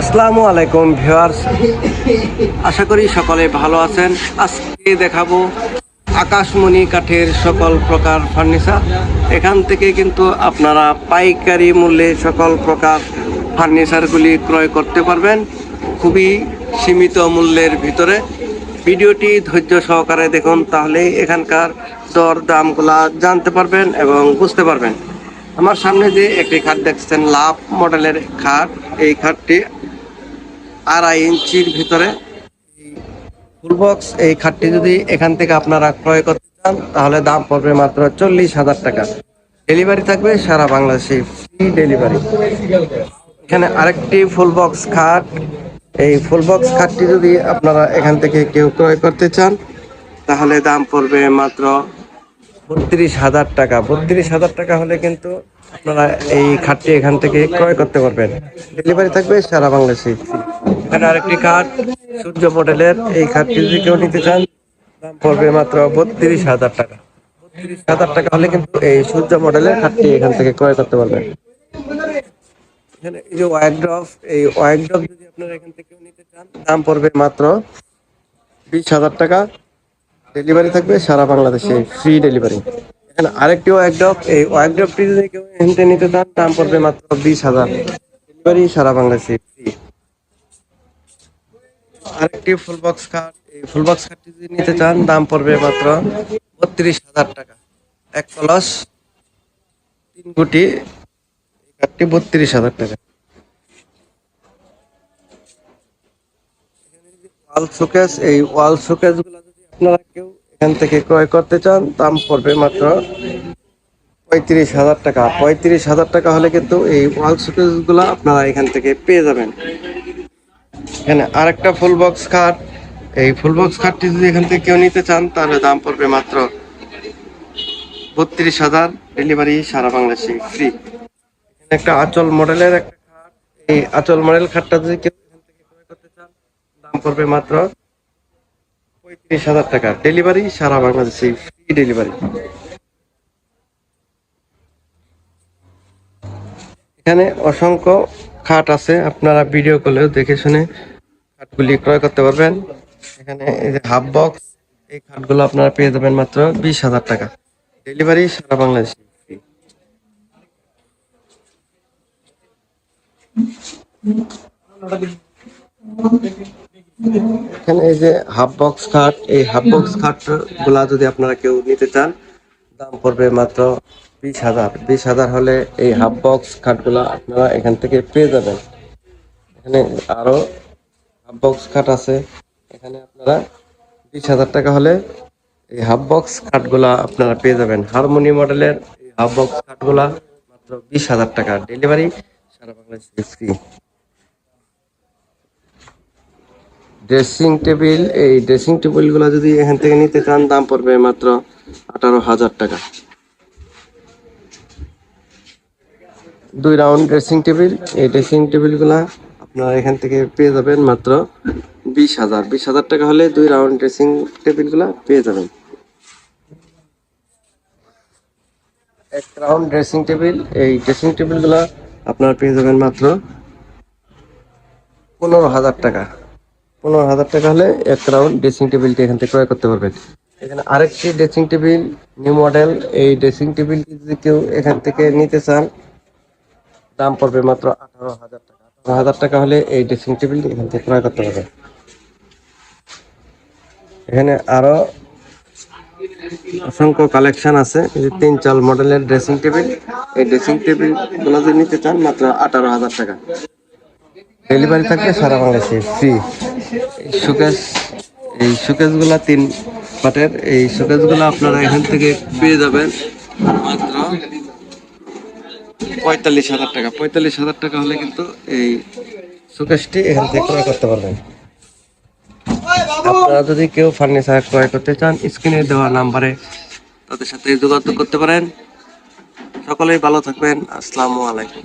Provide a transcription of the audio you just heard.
আসসালামু আলাইকুম ভিউয়ার্স। আশা করি সকলে ভালো আছেন। আজকে দেখাবো আকাশমণি কাঠের সকল প্রকার ফার্নিচার। এখান থেকে কিন্তু আপনারা পাইকারি মূল্যে সকল প্রকার ফার্নিচারগুলি ক্রয় করতে পারবেন খুবই সীমিত মূল্যের ভিতরে। ভিডিওটি ধৈর্য সহকারে দেখুন, তাহলে এখানকার দর দামগুলা জানতে পারবেন এবং বুঝতে পারবেন। আমার সামনে যে একটি খাট দেখছেন, লাভ মডেলের খাট, এই খাটটি আড়াই ইঞ্চির ভিতরে। ফুল বক্স, এই খাটটি যদি এখান থেকে আপনারা ক্রয় করতে চান, তাহলে দাম পড়বে মাত্র চল্লিশ হাজার টাকা। ডেলিভারি থাকবে সারা বাংলাদেশে, ফ্রি ডেলিভারি। এখানে আরেকটি ফুল বক্স খাট। এই ফুল বক্স খাটটি যদি আপনারা এখান থেকে কেউ ক্রয় করতে চান, তাহলে দাম পড়বে মাত্র বত্রিশ হাজার টাকা। বত্রিশ হাজার টাকা হলে কিন্তু আপনারা এই খাটটি এখান থেকে ক্রয় করতে পারবেন। ডেলিভারি থাকবে সারা বাংলাদেশে। এখানে আরেকটি খাট, সূর্য মডেলের এই খাটটি যদি কেউ নিতে চান, দাম পড়বে মাত্র বত্রিশ হাজার টাকা। বত্রিশ হাজার টাকা হলে কিন্তু এই সূর্য মডেলের খাটটি এখান থেকে ক্রয় করতে পারবেন। এই যে ওয়াইড্রপ এই ওয়াইড্রপ যদি আপনারা এখান থেকে নিতে চান, দাম পড়বে মাত্র বিশ হাজার টাকা। ডেলিভারি থাকবে সারা বাংলাদেশে ফ্রি ডেলিভারি এখানে আরেকটি ওয়াইড্রপ এই ওয়াইড্রপটি যদি কেউ এখানে নিতে চান, দাম পড়বে মাত্র বিশ হাজার। ডেলিভারি সারা বাংলাদেশে ফ্রি আরেকটি ফুল বক্স খাট এই ফুল বক্স খাটটি যদি নিতে চান, দাম পড়বে মাত্র বত্রিশ হাজার টাকা। এক কলস, তিন কোটি এই খাটটি বত্রিশ হাজার টাকা। ওয়াল শোকেস এই ওয়াল শোকেসগুলো যদি আপনারা কেউ এখান থেকে ক্রয় করতে চান, দাম পড়বে মাত্র পঁয়ত্রিশ হাজার টাকা। পঁয়ত্রিশ হাজার টাকা হলে কিন্তু এই ওয়াল শোকেসগুলো আপনারা এখান থেকে পেয়ে যাবেন। এখানে আরেকটা ফুল বক্স খাট এই ফুল বক্স খাটটি যদি এখান থেকে কেউ নিতে চান, তাহলে দাম পড়বে মাত্র বত্রিশ হাজার। ডেলিভারি সারা বাংলাদেশে ফ্রি একটা আচল মডেলের একটা খাট এই আচল মডেল খাটটা যদি কেউ এখান থেকে ক্রয় করতে চান, দাম পড়বে মাত্র পঁয়ত্রিশ হাজার টাকা। ডেলিভারি সারা বাংলাদেশে ফ্রি ডেলিভারি এখানে অসংখ্য খাট আছে, আপনারা ভিডিও কলেও দেখে শুনে খাটগুলি ক্রয় করতে পারবেন। এখানে এই যে হাফ বক্স এই খাটগুলো আপনারা পেয়ে যাবেন মাত্র বিশ হাজার টাকা। ডেলিভারি সারা বাংলাদেশে ফ্রি এখানে এই যে হাফ বক্স খাট এই হাফ বক্স খাটগুলা যদি আপনারা কেউ নিতে চান দাম পড়বে মাত্র বিশ হাজার। বিশ হাজার হলে এই হাফ বক্স খাটগুলা আপনারা এখান থেকে পেয়ে যাবেন। এখানে আরও হাফ বক্স খাট আছে। এখানে আপনারা বিশ হাজার টাকা হলে এই হাফ বক্স খাটগুলা আপনারা পেয়ে যাবেন। হারমোনি মডেলের এই হাফ বক্স খাটগুলা মাত্র বিশ হাজার টাকা। ডেলিভারি সারা বাংলাদেশে ফ্রি ড্রেসিং টেবিল, এই ড্রেসিং টেবিলগুলো যদি এখান থেকে নিতে চান, দাম পড়বে মাত্র আঠারো হাজার টাকা। দুই রাউন্ড ড্রেসিং টেবিল, এই ড্রেসিং টেবিলগুলা আপনারা এখান থেকে পেয়ে যাবেন মাত্র বিশ হাজার। বিশ হাজার টাকা হলে দুই রাউন্ড ড্রেসিং টেবিলগুলা পেয়ে যাবেন। এক রাউন্ড ড্রেসিং টেবিল, এই ড্রেসিং টেবিলগুলা আপনারা পেয়ে যাবেন মাত্র পনেরো হাজার টাকা। পনেরো হাজার টাকা হলে এক রাউন্ড ড্রেসিং টেবিলটি এখান থেকে ক্রয় করতে পারবেন। এখানে আরেকটি ড্রেসিং টেবিল, নিউ মডেল। এই ড্রেসিং টেবিলটি যদি কেউ এখান থেকে নিতে চান, দাম পড়বে মাত্র আঠারো হাজার টাকা। আঠারো হাজার টাকা হলে এই ড্রেসিং টেবিলটি এখান থেকে ক্রয় করতে পারবেন। এখানে আরও অসংখ্য কালেকশন আছে। যে তিন চাল মডেলের ড্রেসিং টেবিল। এই ড্রেসিং টেবিলগুলো যদি নিতে চান, মাত্র আঠারো হাজার টাকা। ডেলিভারি থাকবে সারা বাংলাদেশে ফ্রি সুকেশ এই সুকেশগুলা তিন পাটের এই সুকেশগুলো আপনারা এখান থেকে পেয়ে যাবেন মাত্র পঁয়তাল্লিশ হাজার টাকা। পঁয়তাল্লিশ হাজার টাকা হলে কিন্তু এই সুকেশটি এখান থেকে ক্রয় করতে পারবেন। আপনারা যদি কেউ ফার্নিচার ক্রয় করতে চান স্ক্রিনে দেওয়া নাম্বারে তাদের সাথে যোগাযোগ করতে পারেন। সকলেই ভালো থাকবেন। আসসালামু আলাইকুম।